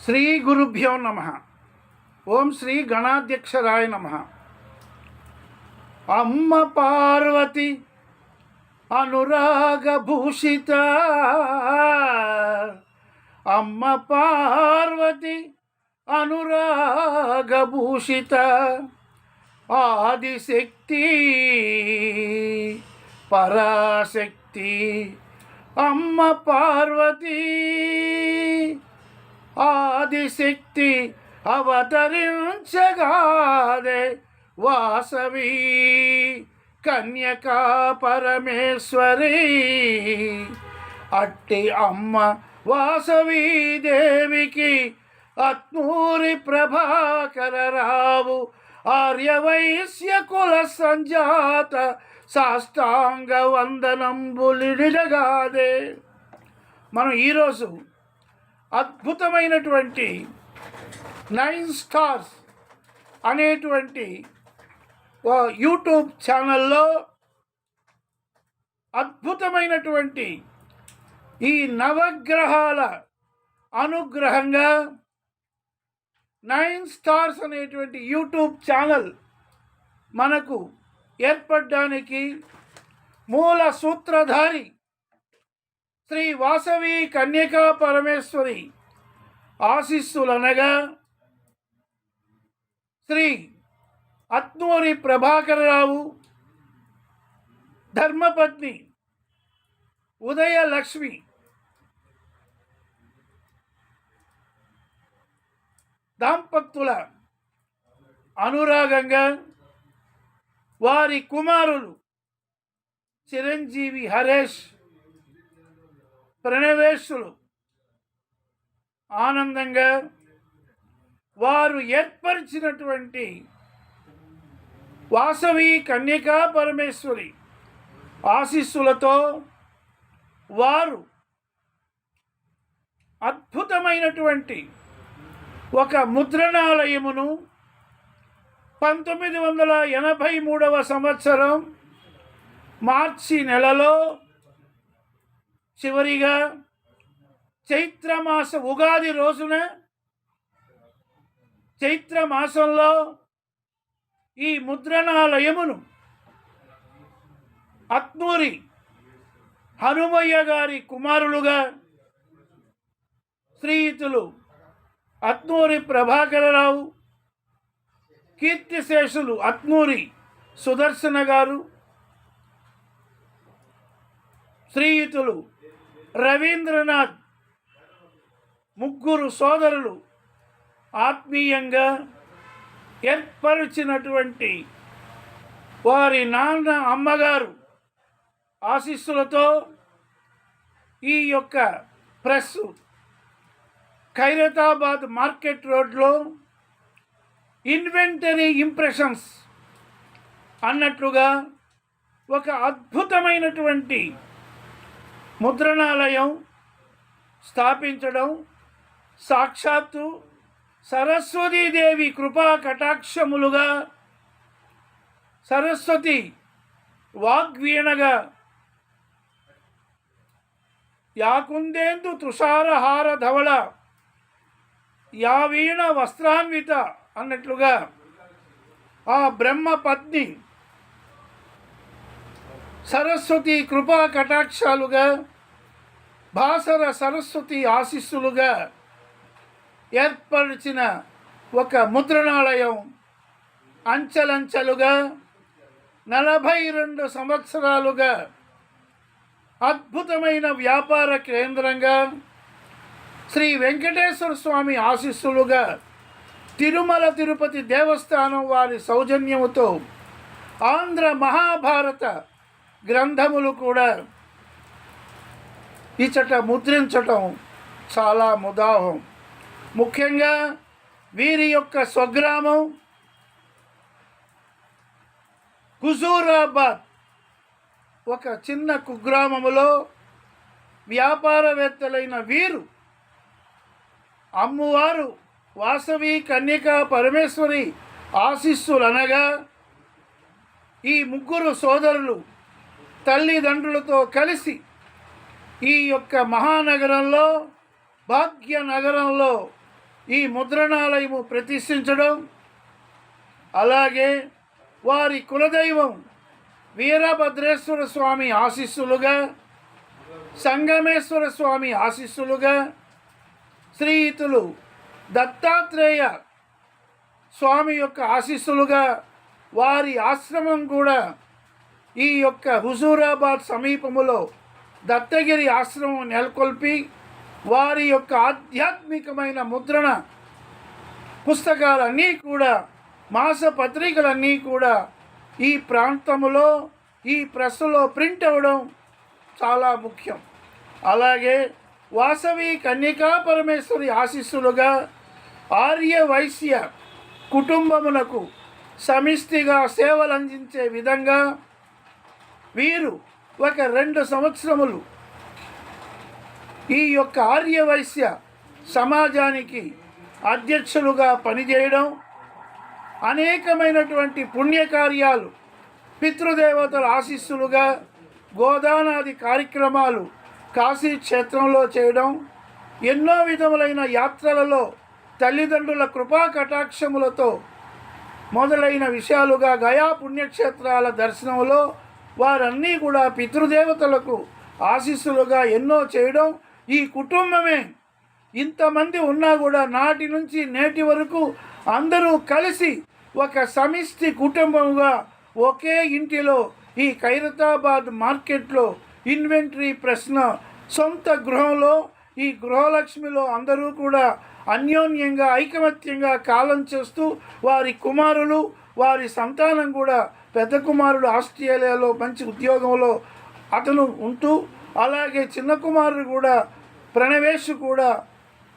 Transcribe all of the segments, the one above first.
శ్రీ గురుభ్యో నమ ఓం శ్రీ గణాధ్యక్షరాయ నమ అమ్మ పార్వతి అనురాగభూషిత అమ్మ పార్వతి అనురాగభూషిత ఆదిశక్తి పరాశక్తి అమ్మ పార్వతీ ఆదిశక్తి అవతరించగాదే వాసవి కన్యకా పరమేశ్వరి. అట్టి అమ్మ వాసవి దేవికి అత్మూరి ప్రభాకరరావు ఆర్యవైశ్య కుల సంజాత సాష్టాంగ వందనంబులిడగాదే మనం ఈరోజు అద్భుతమైనటువంటి నైన్ స్టార్స్ అనేటువంటి యూట్యూబ్ ఛానల్లో అద్భుతమైనటువంటి ఈ నవగ్రహాల అనుగ్రహంగా నైన్ స్టార్స్ అనేటువంటి యూట్యూబ్ ఛానల్ మనకు ఏర్పడడానికి మూల సూత్రధారి శ్రీ వాసవి కన్యకా పరమేశ్వరి ఆశీస్సులనగా శ్రీ అత్నూరి ప్రభాకరరావు ధర్మపత్ని ఉదయలక్ష్మి దాంపత్తుల అనురాగంగా వారి కుమారులు చిరంజీవి హరేష్ ప్రణవేశులు. ఆనందంగా వారు ఏర్పరిచినటువంటి వాసవి కన్యకా పరమేశ్వరి ఆశీస్సులతో వారు అద్భుతమైనటువంటి ఒక ముద్రణాలయమును పంతొమ్మిది వందల ఎనభై మూడవ సంవత్సరం మార్చి నెలలో చివరిగా చైత్రమాస ఉగాది రోజున చైత్రమాసంలో ఈ ముద్రణాలయమును అత్మూరి హనుమయ్య గారి కుమారులుగా శ్రీయుతులు అత్నూరి ప్రభాకరరావు కీర్తిశేషులు అత్మూరి సుదర్శన గారు శ్రీయుతులు రవీంద్రనాథ్ ముగ్గురు సోదరులు ఆత్మీయంగా ఏర్పరిచినటువంటి వారి నాన్న అమ్మగారు ఆశీస్సులతో ఈ యొక్క ప్రెస్ ఖైరతాబాద్ మార్కెట్ రోడ్లో ఇన్వెంటరీ ఇంప్రెషన్స్ అన్నట్లుగా ఒక అద్భుతమైనటువంటి ముద్రణాలయం స్థాపించడం సాక్షాత్తు సరస్వతీదేవి కృపా కటాక్షములుగా సరస్వతి వాగ్వీణగా యాకుందేందు తుషారహార ధవళ యావీణ వస్త్రాన్విత అన్నట్లుగా ఆ బ్రహ్మ పత్ని సరస్వతి కృపా కటాక్షాలుగా భాసర సరస్వతి ఆశీస్సులుగా ఏర్పరిచిన ఒక ముద్రణాలయం అంచెలంచెలుగా నలభై రెండు సంవత్సరాలుగా అద్భుతమైన వ్యాపార కేంద్రంగా శ్రీ వెంకటేశ్వర స్వామి ఆశీస్సులుగా తిరుమల తిరుపతి దేవస్థానం వారి సౌజన్యముతో ఆంధ్ర మహాభారత గ్రంథములు కూడా ఇచ్చట ముద్రించటం చాలా ముదాహం. ముఖ్యంగా వీరి యొక్క స్వగ్రామం హుజూరాబాద్ ఒక చిన్న కుగ్రామములో వ్యాపారవేత్తలైన వీరు అమ్మవారు వాసవి కన్యక పరమేశ్వరి ఆశీస్సులనగా ఈ ముగ్గురు సోదరులు తల్లిదండ్రులతో కలిసి ఈ యొక్క మహానగరంలో భాగ్యనగరంలో ఈ ముద్రణాలయము ప్రతిష్ఠించడం అలాగే వారి కులదైవం వీరభద్రేశ్వర స్వామి ఆశీస్సులుగా సంగమేశ్వర స్వామి ఆశీస్సులుగా శ్రీయుతులు దత్తాత్రేయ స్వామి యొక్క ఆశీస్సులుగా వారి ఆశ్రమం కూడా ఈ యొక్క హుజూరాబాద్ సమీపములో దత్తగిరి ఆశ్రమం నెలకొల్పి వారి యొక్క ఆధ్యాత్మికమైన ముద్రణ పుస్తకాలన్నీ కూడా మాస పత్రికలన్నీ కూడా ఈ ప్రాంతంలో ఈ ప్రెస్లో ప్రింట్ అవ్వడం చాలా ముఖ్యం. అలాగే వాసవి కన్యకా పరమేశ్వరి ఆశీస్సులుగా ఆర్య వైశ్య కుటుంబమునకు సమిష్టిగా సేవలు అందించే విధంగా వీరు ఒక రెండు సంవత్సరములు. ఈ యొక్క ఆర్యవైశ్య సమాజానికి అధ్యక్షులుగా పనిచేయడం అనేకమైనటువంటి పుణ్యకార్యాలు పితృదేవతల ఆశీస్సులుగా గోదానాది కార్యక్రమాలు కాశీ క్షేత్రంలో చేయడం ఎన్నో విధములైన యాత్రలలో తల్లిదండ్రుల కృపా కటాక్షములతో మొదలైన విషయాలుగా గయా పుణ్యక్షేత్రాల దర్శనంలో వారన్నీ కూడా పితృదేవతలకు ఆశీస్సులుగా ఎన్నో చేయడం ఈ కుటుంబమే. ఇంతమంది ఉన్నా కూడా నాటి నుంచి నేటి వరకు అందరూ కలిసి ఒక సమిష్టి కుటుంబంగా ఒకే ఇంటిలో ఈ ఖైరతాబాద్ మార్కెట్లో ఇన్వెంటరీ ప్రశ్న సొంత గృహంలో ఈ గృహలక్ష్మిలో అందరూ కూడా అన్యోన్యంగా ఐకమత్యంగా కాలం చేస్తూ వారి కుమారులు వారి సంతానం కూడా పెద్ద కుమారుడు ఆస్ట్రేలియాలో మంచి ఉద్యోగంలో అతను ఉంటూ అలాగే చిన్న కుమారుడు కూడా ప్రణవేశు కూడా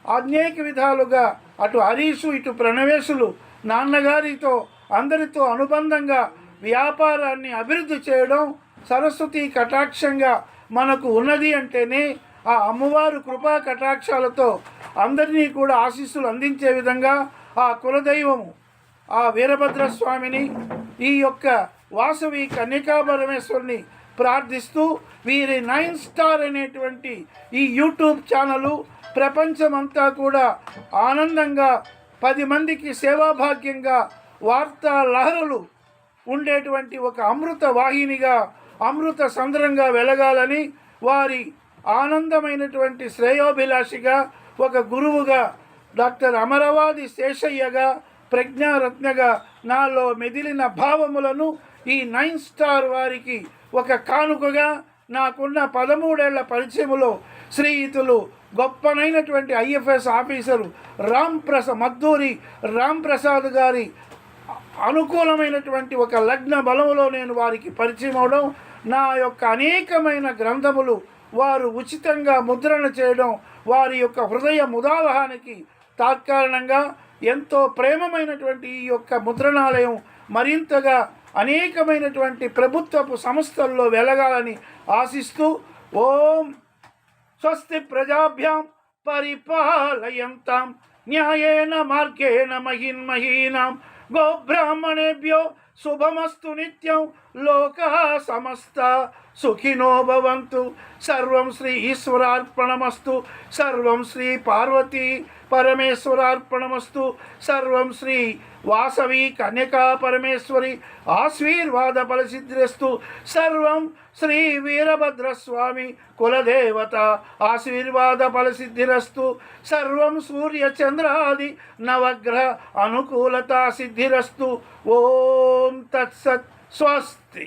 అనేక విధాలుగా అటు హరీషు ఇటు ప్రణవేశులు నాన్నగారితో అందరితో అనుబంధంగా వ్యాపారాన్ని అభివృద్ధి చేయడం సరస్వతి కటాక్షంగా మనకు ఉన్నది అంటేనే ఆ అమ్మవారు కృపా కటాక్షాలతో అందరినీ కూడా ఆశీస్సులు అందించే విధంగా ఆ కులదైవము ఆ వీరభద్ర స్వామిని ఈ యొక్క వాసవి కన్యకాపరమేశ్వరిని ప్రార్థిస్తూ వీరి నైన్ స్టార్ అనేటువంటి ఈ యూట్యూబ్ ఛానలు ప్రపంచమంతా కూడా ఆనందంగా పది మందికి సేవాభాగ్యంగా వార్తా లహరులు ఉండేటువంటి ఒక అమృత వాహినిగా అమృత సంద్రంగా వెలగాలని వారి ఆనందమైనటువంటి శ్రేయోభిలాషిగా ఒక గురువుగా డాక్టర్ అమరవాది శేషయ్యగా ప్రజ్ఞారత్నగా నాలో మెదిలిన భావములను ఈ నైన్ స్టార్ వారికి ఒక కానుకగా నాకున్న పదమూడేళ్ళ పరిచయములో శ్రీయుతులు గొప్పనైనటువంటి ఐఎఫ్ఎస్ ఆఫీసరు రామ్ ప్రస మద్దూరి రామ్ ప్రసాద్ గారి అనుకూలమైనటువంటి ఒక లగ్న బలములో నేను వారికి పరిచయం అవడం నా యొక్క అనేకమైన గ్రంథములు వారు ఉచితంగా ముద్రణ చేయడం వారి యొక్క హృదయ ముదావహానికి తాత్కారణంగా ఎంతో ప్రేమమైనటువంటి ఈ యొక్క ముద్రణాలయం మరింతగా అనేకమైనటువంటి ప్రభుత్వపు సంస్థల్లో వెలగాలని ఆశిస్తూ ఓం స్వస్తి ప్రజాభ్యాం పరిపాలయంతాం న్యాయేన మార్గేణ మహిన్మహీనాం గోబ్రాహ్మణేభ్యో శుభమస్తు నిత్యం లోక సమస్త. సుఖినో భవంతు. సర్వం శ్రీ ఈశ్వరార్పణమస్తు. సర్వం శ్రీ పార్వతీ పరమేశ్వరార్పణమస్తు. సర్వం శ్రీ వాసవి కన్యకా పరమేశ్వరి ఆశీర్వాద ఫలసిద్ధిరస్తు. సర్వం శ్రీ వీరభద్రస్వామి కులదేవత ఆశీర్వాద ఫలసిద్ధిరస్తు. సర్వం సూర్యచంద్రాది నవగ్రహ అనుకూలత సిద్ధిరస్తు. ఓ ఓం తత్సత్ స్వస్తి